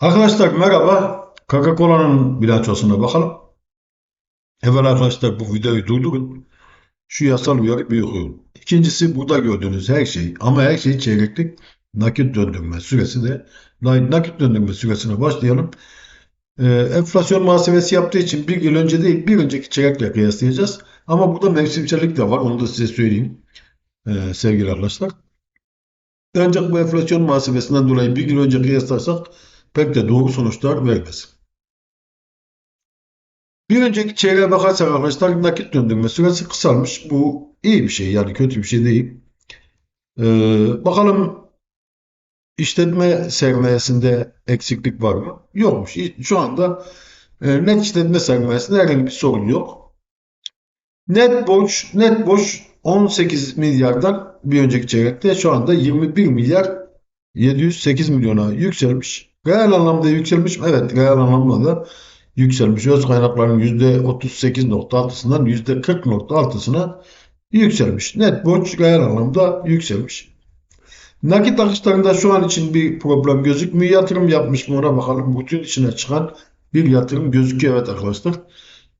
Arkadaşlar merhaba. Coca-Cola'nın bilançosuna bakalım. Evvel arkadaşlar bu videoyu durdurun. Şu yasal uyarı bir okuyun. İkincisi burada gördüğünüz her şey ama her şey çeyreklik nakit döndürme süresi de nakit döndürme süresine başlayalım. Ee, enflasyon muhasebesi yaptığı için bir yıl önce değil bir önceki çeyrekle kıyaslayacağız. Ama burada mevsimsellik de var. Onu da size söyleyeyim ee, sevgili arkadaşlar. Ancak bu enflasyon muhasebesinden dolayı bir yıl önce kıyaslarsak pek de doğru sonuçlar vermez. Bir önceki çeyreğe bakarsak arkadaşlar nakit döndürme süresi kısalmış. Bu iyi bir şey yani kötü bir şey değil. Ee, bakalım işletme sermayesinde eksiklik var mı? Yokmuş. Şu anda e, net işletme sermayesinde herhangi bir sorun yok. Net borç, net borç 18 milyardan bir önceki çeyrekte şu anda 21 milyar 708 milyona yükselmiş. Reel anlamda yükselmiş mi? Evet, reel anlamda da yükselmiş. Öz kaynakların %38.6'sından %40.6'sına yükselmiş. Net borç reel anlamda yükselmiş. Nakit akışlarında şu an için bir problem gözükmüyor. Yatırım yapmış mı ona bakalım. Bütün içine çıkan bir yatırım gözüküyor evet arkadaşlar.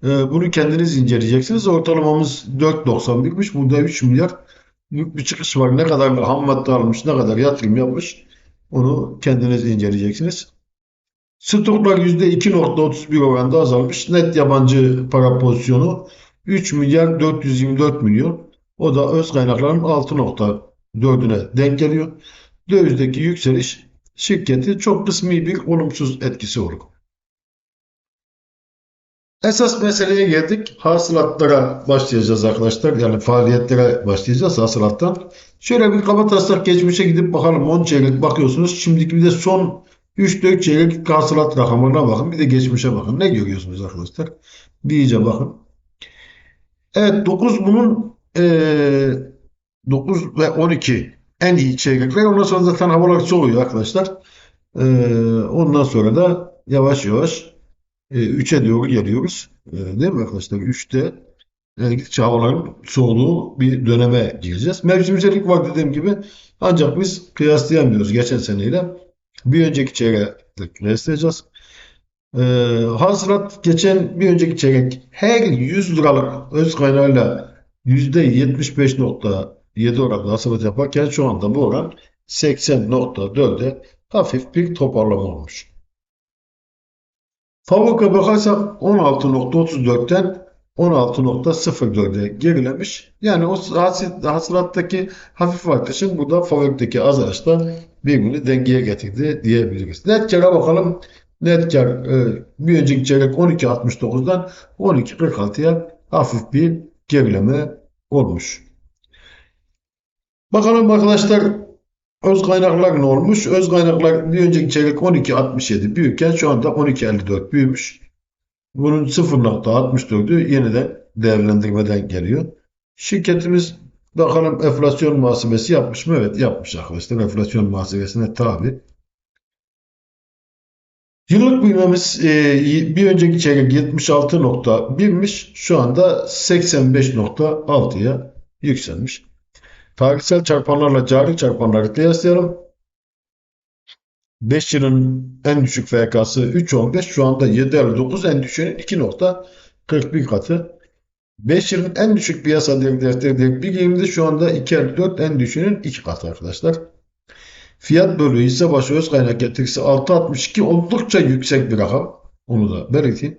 Ee, bunu kendiniz inceleyeceksiniz. Ortalamamız 4.91'miş. Burada 3 milyar bir çıkış var. Ne kadar ham madde almış, ne kadar yatırım yapmış. Onu kendiniz inceleyeceksiniz. Stoklar %2.31 oranda azalmış. Net yabancı para pozisyonu 3 milyar 424 milyon. O da öz kaynakların 6.4'üne denk geliyor. Dövizdeki yükseliş şirketi çok kısmi bir olumsuz etkisi olur. Esas meseleye geldik. Hasılatlara başlayacağız arkadaşlar. Yani faaliyetlere başlayacağız hasılattan. Şöyle bir kaba taslak geçmişe gidip bakalım 10 çeyrek bakıyorsunuz. Şimdiki bir de son 3-4 çeyrek hasılat rakamlarına bakın. Bir de geçmişe bakın. Ne görüyorsunuz arkadaşlar? Bir iyice bakın. Evet 9 bunun ee, 9 ve 12 en iyi çeyrekler. Ondan sonra zaten havalar soğuyor arkadaşlar. Ee, ondan sonra da yavaş yavaş 3'e doğru geliyoruz. E, değil mi arkadaşlar? 3'te e, gittikçe havaların soğuduğu bir döneme gireceğiz. Mevsimsellik var dediğim gibi ancak biz kıyaslayamıyoruz geçen seneyle. Bir önceki çeyreğe kıyaslayacağız. E, hasılat geçen bir önceki çeyrek her 100 liralık öz kaynağıyla %75.7 oranında hasılat yaparken şu anda bu oran 80.4'e hafif bir toparlama olmuş. Fabrika bakarsak 16.34'ten 16.04'e gerilemiş. Yani o hasılattaki hafif artışın burada fabrikadaki azalışla birbirini dengeye getirdi diyebiliriz. Net kara bakalım. Net kar e, bir önceki çeyrek 12.69'dan 12.46'ya hafif bir gerileme olmuş. Bakalım arkadaşlar Öz kaynaklar ne olmuş? Öz kaynaklar bir önceki çeyrek 12.67 büyükken şu anda 12.54 büyümüş. Bunun 0.64'ü yeniden değerlendirmeden geliyor. Şirketimiz bakalım enflasyon muhasebesi yapmış mı? Evet yapmış arkadaşlar. Enflasyon muhasebesine tabi. Yıllık büyümemiz e, bir önceki çeyrek 76.1'miş. Şu anda 85.6'ya yükselmiş. Tarihsel çarpanlarla cari çarpanları kıyaslayalım. 5 yılın en düşük FK'sı 3.15 şu anda 7.59 en düşüğünün 2.41 katı. 5 yılın en düşük piyasa değeri 1.20'de şu anda 2.54 en düşüğünün 2 katı arkadaşlar. Fiyat bölü hisse başı öz kaynak getirisi 6.62 oldukça yüksek bir rakam. Onu da belirteyim.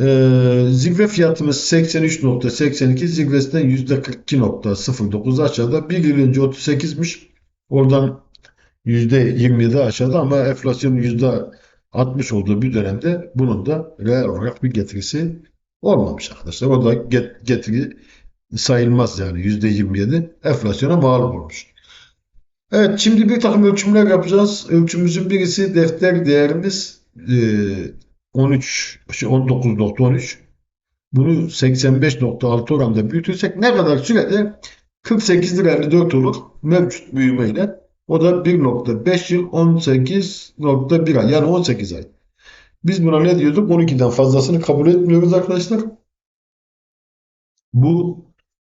Ee, zirve fiyatımız 83.82 zirvesinden %42.09 aşağıda. Bir yıl önce 38'miş. Oradan %27 aşağıda ama enflasyonun %60 olduğu bir dönemde bunun da reel olarak bir getirisi olmamış arkadaşlar. O da getiri sayılmaz yani %27 enflasyona mal olmuş. Evet şimdi bir takım ölçümler yapacağız. Ölçümümüzün birisi defter değerimiz e, 13, 19.13 bunu 85.6 oranda büyütürsek ne kadar sürede 48 lira 54 olur mevcut büyümeyle. O da 1.5 yıl 18.1 ay yani 18 ay. Biz buna ne diyorduk? 12'den fazlasını kabul etmiyoruz arkadaşlar. Bu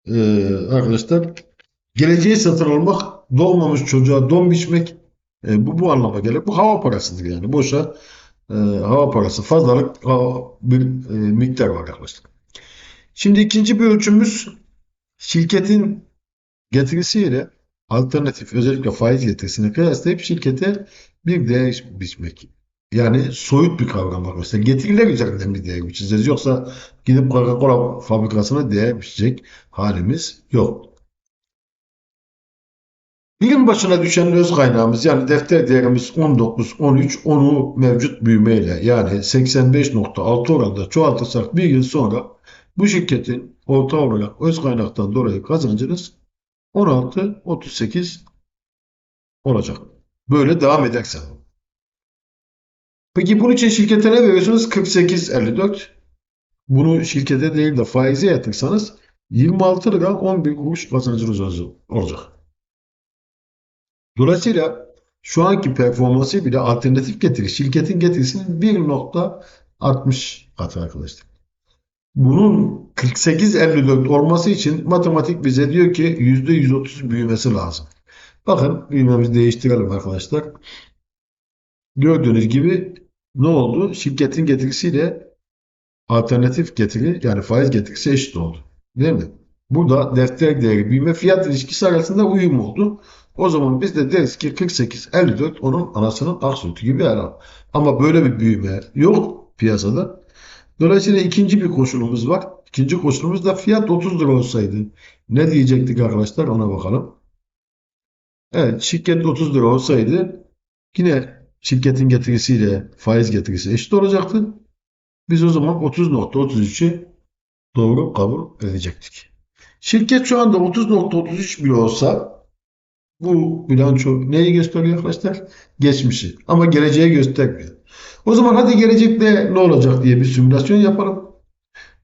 e, arkadaşlar geleceği satın almak, doğmamış çocuğa don biçmek E, bu bu anlama gelir. Bu hava parasıdır yani. Boşa e, hava parası fazlalık hava- bir e, miktar var arkadaşlar. Şimdi ikinci bir ölçümüz şirketin getirisiyle alternatif özellikle faiz getirisini kıyaslayıp şirkete bir değer biçmek. Yani soyut bir kavram arkadaşlar. Getiriler üzerinden bir değer biçeceğiz. Yoksa gidip Coca-Cola fabrikasına değer biçecek halimiz yok. Birim başına düşen öz kaynağımız yani defter değerimiz 19, 13, 10'u mevcut büyümeyle yani 85.6 oranında çoğaltırsak bir yıl sonra bu şirketin orta olarak öz kaynaktan dolayı kazancınız 16, 38 olacak. Böyle devam ederse. Peki bunun için şirkete ne veriyorsunuz? 48.54. Bunu şirkete değil de faize yatırsanız 26 lira 11 kuruş kazancınız olacak. Dolayısıyla şu anki performansı bile alternatif getiri şirketin getirisinin 1.60 katı arkadaşlar. Bunun 48.54 olması için matematik bize diyor ki %130 büyümesi lazım. Bakın büyümemizi değiştirelim arkadaşlar. Gördüğünüz gibi ne oldu? Şirketin getirisiyle alternatif getiri yani faiz getirisi eşit oldu. Değil mi? Burada defter değeri büyüme fiyat ilişkisi arasında uyum oldu. O zaman biz de deriz ki 48-54 onun anasının ak sütü gibi herhalde. Ama böyle bir büyüme yok piyasada. Dolayısıyla ikinci bir koşulumuz var. İkinci koşulumuz da fiyat 30 lira olsaydı. Ne diyecektik arkadaşlar ona bakalım. Evet şirket 30 lira olsaydı yine şirketin getirisiyle faiz getirisi eşit olacaktı. Biz o zaman 30.33'ü doğru kabul edecektik. Şirket şu anda 30.33 bile olsa bu bilanço neyi gösteriyor arkadaşlar? Geçmişi. Ama geleceği göstermiyor. O zaman hadi gelecekte ne olacak diye bir simülasyon yapalım.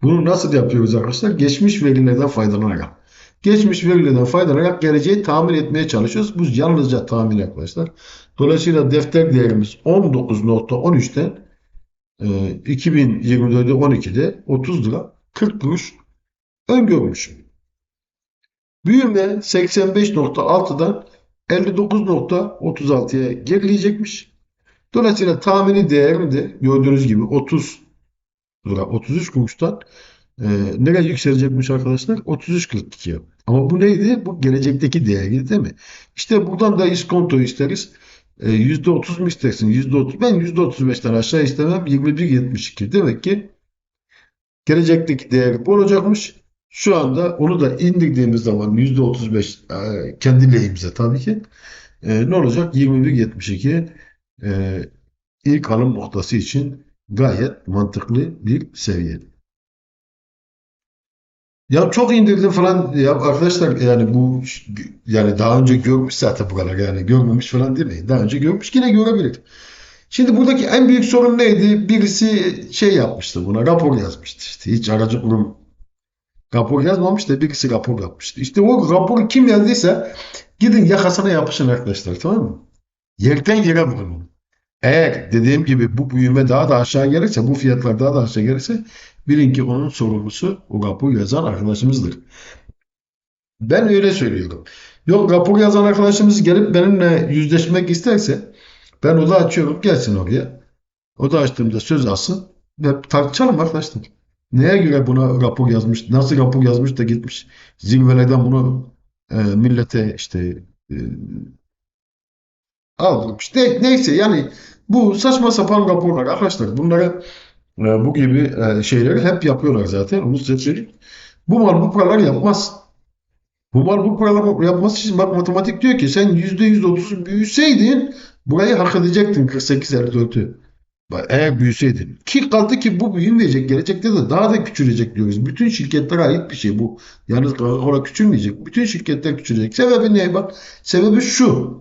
Bunu nasıl yapıyoruz arkadaşlar? Geçmiş verilerden faydalanarak. Geçmiş verilerden faydalanarak geleceği tahmin etmeye çalışıyoruz. Bu yalnızca tahmin arkadaşlar. Dolayısıyla defter değerimiz 19.13'ten e, 2024'de 12'de 30 lira 40 kuruş öngörmüşüm. Büyüme 85.6'dan 59.36'ya gerileyecekmiş. Dolayısıyla tahmini değerim de gördüğünüz gibi 30 lira 33 kuruştan e, nereye yükselecekmiş arkadaşlar? 33.42'ye. Ama bu neydi? Bu gelecekteki değeri değil mi? İşte buradan da iskonto isteriz. E, %30 mu istersin? %30. Ben %35'ten aşağı istemem. 21.72. Demek ki gelecekteki değeri bu olacakmış. Şu anda onu da indirdiğimiz zaman %35 e, kendi lehimize tabii ki e, ne olacak? 21.72 e, ilk alım noktası için gayet mantıklı bir seviye. Ya çok indirdim falan ya arkadaşlar yani bu yani daha önce görmüş zaten bu kadar yani görmemiş falan demeyin. Daha önce görmüş yine görebilir. Şimdi buradaki en büyük sorun neydi? Birisi şey yapmıştı buna rapor yazmıştı işte hiç aracı kurum rapor yazmamış da birisi rapor yapmıştı. İşte o raporu kim yazdıysa gidin yakasına yapışın arkadaşlar tamam mı? Yerden yere vurun. Eğer dediğim gibi bu büyüme daha da aşağı gelirse, bu fiyatlar daha da aşağı gelirse bilin ki onun sorumlusu o rapor yazan arkadaşımızdır. Ben öyle söylüyorum. Yok rapor yazan arkadaşımız gelip benimle yüzleşmek isterse ben oda açıyorum gelsin oraya. Oda açtığımda söz alsın ve tartışalım arkadaşlar. Neye göre buna rapor yazmış, nasıl rapor yazmış da gitmiş zirvelerden bunu e, millete işte e, aldırmış. De, neyse yani bu saçma sapan raporlar arkadaşlar bunları e, bu gibi e, şeyleri hep yapıyorlar zaten. Onu size söyleyeyim. Bu mal bu paralar yapmaz. Bu mal bu paralar yapması için bak matematik diyor ki sen %130 büyüseydin burayı hak edecektin 48-54'ü. Eğer büyüseydin. Ki kaldı ki bu büyümeyecek. Gelecekte de daha da küçülecek diyoruz. Bütün şirketlere ait bir şey bu. Yalnız orada küçülmeyecek. Bütün şirketler küçülecek. Sebebi ne? Bak sebebi şu.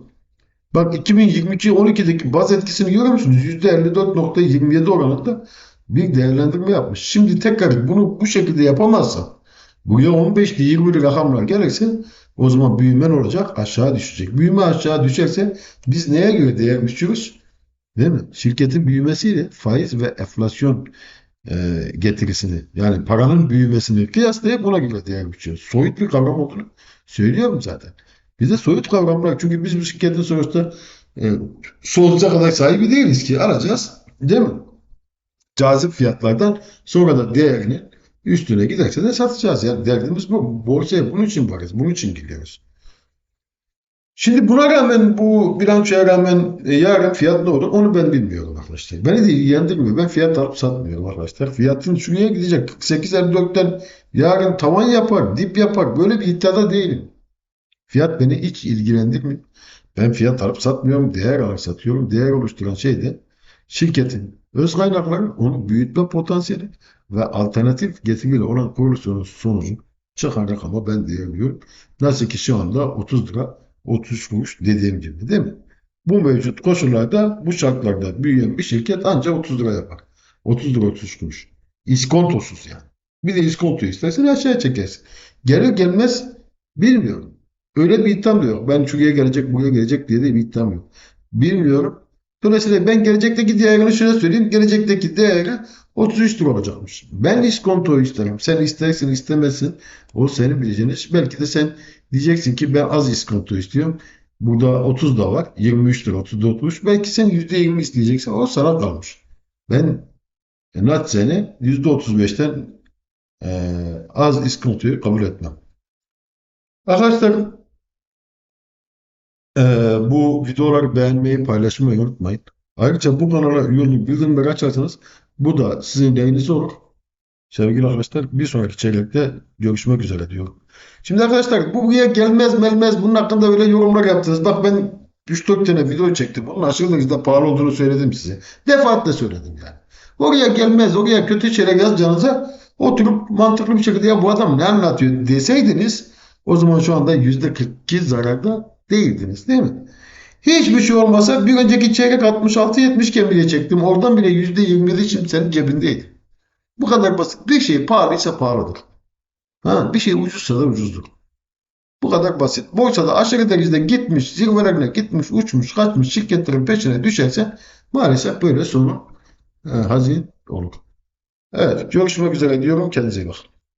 Bak 2022 12'deki baz etkisini görüyor musunuz? %54.27 oranında bir değerlendirme yapmış. Şimdi tekrar bunu bu şekilde yapamazsan buraya 15'li 20'li rakamlar gelirse o zaman büyümen olacak aşağı düşecek. Büyüme aşağı düşerse biz neye göre değer biçiyoruz? Değil mi? Şirketin büyümesiyle faiz ve enflasyon e, getirisini yani paranın büyümesini kıyaslayıp buna göre değer biçiyoruz. Soyut bir kavram olduğunu söylüyorum zaten. Bize soyut kavramlar çünkü biz bu şirketin sonuçta e, sonsuza kadar sahibi değiliz ki. Alacağız. Değil mi? Cazip fiyatlardan sonra da değerini üstüne giderse de satacağız. Yani derdimiz bu. Borsaya bunun için varız. Bunun için gidiyoruz. Şimdi buna rağmen bu bilançoya rağmen e, yarın fiyat ne olur onu ben bilmiyorum arkadaşlar. Beni de ilgilendirmiyor. Ben fiyat alıp satmıyorum arkadaşlar. Fiyatın şuraya gidecek. 48.54'ten yarın tavan yapar, dip yapar. Böyle bir iddiada değilim. Fiyat beni hiç ilgilendirmiyor. Ben fiyat alıp satmıyorum. Değer alıp satıyorum. Değer oluşturan şey de şirketin öz kaynakları, onu büyütme potansiyeli ve alternatif getiriyle olan kuruluşun sonucu çıkan rakama ben değerliyorum. Nasıl ki şu anda 30 lira 33 kuruş dediğim gibi değil mi? Bu mevcut koşullarda bu şartlarda büyüyen bir şirket ancak 30 lira yapar. 30 lira 33 kuruş. İskontosuz yani. Bir de iskonto istersen aşağıya çekersin. Gelir gelmez bilmiyorum. Öyle bir iddiam yok. Ben şuraya gelecek buraya gelecek diye de bir iddiam yok. Bilmiyorum. Dolayısıyla ben gelecekteki değerini şöyle söyleyeyim. Gelecekteki değeri 33 lira olacakmış. Ben iskonto isterim. Sen istersin istemezsin. O senin bileceğin iş. Belki de sen diyeceksin ki ben az iskonto istiyorum. Burada 30 da var. 23 lira 34 kuruş. Belki sen %20 isteyeceksin. O sana kalmış. Ben e, naçizane %35'ten e, az iskontoyu kabul etmem. Arkadaşlar e, bu videoları beğenmeyi, paylaşmayı unutmayın. Ayrıca bu kanala üye olup bildirimleri açarsanız bu da sizin lehinize olur. Sevgili arkadaşlar bir sonraki çeyrekte görüşmek üzere diyorum. Şimdi arkadaşlar bu buraya gelmez melmez bunun hakkında böyle yorumlar yaptınız. Bak ben 3-4 tane video çektim. Bunun aşırı derecede pahalı olduğunu söyledim size. Defaatle söyledim yani. Oraya gelmez, oraya kötü şeyler yazacağınıza oturup mantıklı bir şekilde ya bu adam ne anlatıyor deseydiniz o zaman şu anda %42 zararda değildiniz değil mi? Hiçbir şey olmasa bir önceki çeyrek 66-70 iken bile çektim. Oradan bile %27 şimdi senin cebindeydi. Bu kadar basit. Bir şey pahalıysa pahalıdır. Ha, bir şey ucuzsa da ucuzdur. Bu kadar basit. Borsada aşırı derecede gitmiş, zirvelerine gitmiş, uçmuş, kaçmış şirketlerin peşine düşerse maalesef böyle sonu e, hazin olur. Evet, görüşmek üzere diyorum. Kendinize iyi bakın.